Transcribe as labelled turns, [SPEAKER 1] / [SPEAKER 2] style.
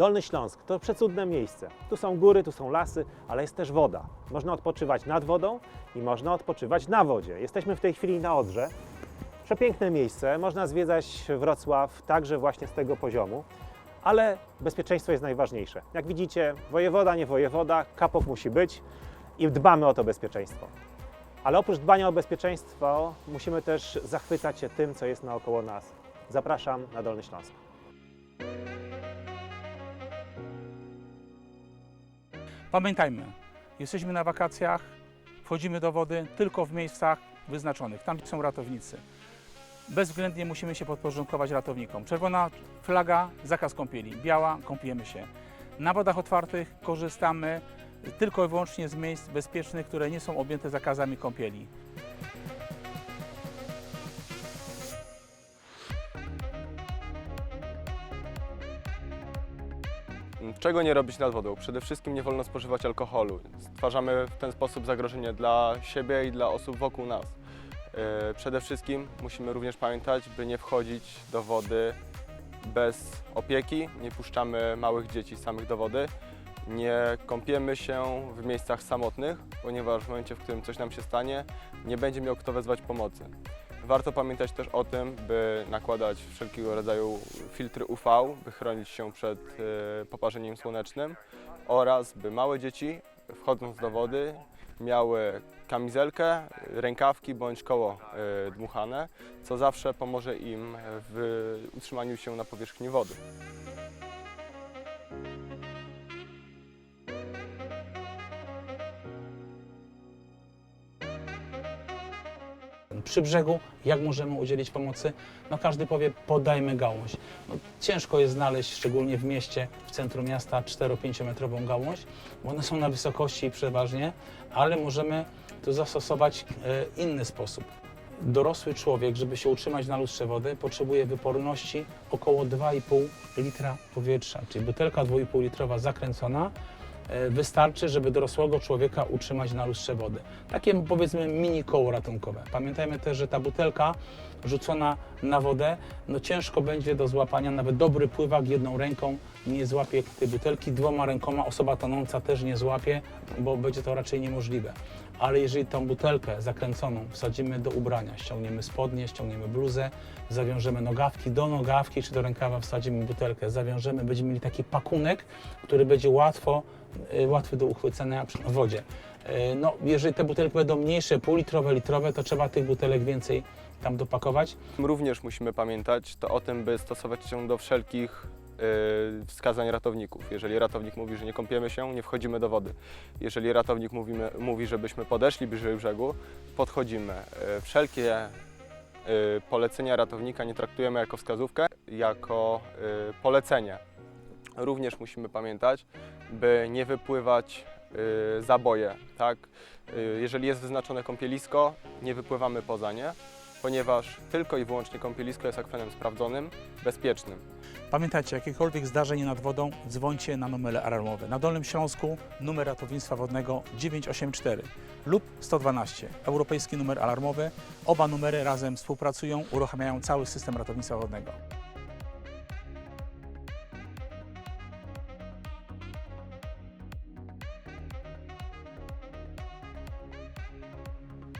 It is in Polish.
[SPEAKER 1] Dolny Śląsk to przecudne miejsce. Tu są góry, tu są lasy, ale jest też woda. Można odpoczywać nad wodą i można odpoczywać na wodzie. Jesteśmy w tej chwili na Odrze. Przepiękne miejsce, można zwiedzać Wrocław także właśnie z tego poziomu, ale bezpieczeństwo jest najważniejsze. Jak widzicie, wojewoda, nie wojewoda, kapok musi być i dbamy o to bezpieczeństwo. Ale oprócz dbania o bezpieczeństwo, musimy też zachwycać się tym, co jest naokoło nas. Zapraszam na Dolny Śląsk.
[SPEAKER 2] Pamiętajmy, jesteśmy na wakacjach, wchodzimy do wody tylko w miejscach wyznaczonych, tam gdzie są ratownicy. Bezwzględnie musimy się podporządkować ratownikom. Czerwona flaga, zakaz kąpieli, biała, kąpiemy się. Na wodach otwartych korzystamy tylko i wyłącznie z miejsc bezpiecznych, które nie są objęte zakazami kąpieli.
[SPEAKER 3] Czego nie robić nad wodą? Przede wszystkim nie wolno spożywać alkoholu. Stwarzamy w ten sposób zagrożenie dla siebie i dla osób wokół nas. Yy, Przede wszystkim musimy również pamiętać, by nie wchodzić do wody bez opieki. Nie puszczamy małych dzieci samych do wody. Nie kąpiemy się w miejscach samotnych, ponieważ w momencie, w którym coś nam się stanie, nie będzie miał kto wezwać pomocy. Warto pamiętać też o tym, by nakładać wszelkiego rodzaju filtry UV, by chronić się przed e, poparzeniem słonecznym oraz by małe dzieci wchodząc do wody miały kamizelkę, rękawki bądź koło e, dmuchane, co zawsze pomoże im w utrzymaniu się na powierzchni wody.
[SPEAKER 2] Przy brzegu, jak możemy udzielić pomocy? No każdy powie, podajmy gałąź. No, ciężko jest znaleźć, szczególnie w mieście, w centrum miasta, 4-5 metrową gałąź, bo one są na wysokości przeważnie, ale możemy tu zastosować e, inny sposób. Dorosły człowiek, żeby się utrzymać na lustrze wody, potrzebuje wyporności około 2,5 litra powietrza, czyli butelka 2,5 litrowa zakręcona wystarczy, żeby dorosłego człowieka utrzymać na lustrze wody. Takie powiedzmy mini koło ratunkowe. Pamiętajmy też, że ta butelka rzucona na wodę, no ciężko będzie do złapania, nawet dobry pływak jedną ręką nie złapie tej butelki, dwoma rękoma osoba tonąca też nie złapie, bo będzie to raczej niemożliwe. Ale jeżeli tą butelkę zakręconą wsadzimy do ubrania, ściągniemy spodnie, ściągniemy bluzę, zawiążemy nogawki, do nogawki czy do rękawa wsadzimy butelkę, zawiążemy, będziemy mieli taki pakunek, który będzie łatwo, y, łatwy do uchwycenia przy wodzie. Y, No, jeżeli te butelki będą mniejsze, półlitrowe, litrowe, to trzeba tych butelek więcej tam dopakować.
[SPEAKER 3] Również musimy pamiętać to o tym, by stosować się do wszelkich wskazań ratowników. Jeżeli ratownik mówi, że nie kąpiemy się, nie wchodzimy do wody. Jeżeli ratownik mówimy, mówi, żebyśmy podeszli bliżej brzegu, podchodzimy. Y, Wszelkie y, polecenia ratownika nie traktujemy jako wskazówkę, jako y, polecenie. Również musimy pamiętać, by nie wypływać y, za boje. Tak? Y, Jeżeli jest wyznaczone kąpielisko, nie wypływamy poza nie, ponieważ tylko i wyłącznie kąpielisko jest akwenem sprawdzonym, bezpiecznym.
[SPEAKER 2] Pamiętajcie, jakiekolwiek zdarzenie nad wodą, dzwońcie na numery alarmowe. Na Dolnym Śląsku numer ratownictwa wodnego 984 lub 112, europejski numer alarmowy. Oba numery razem współpracują, uruchamiają cały system ratownictwa wodnego.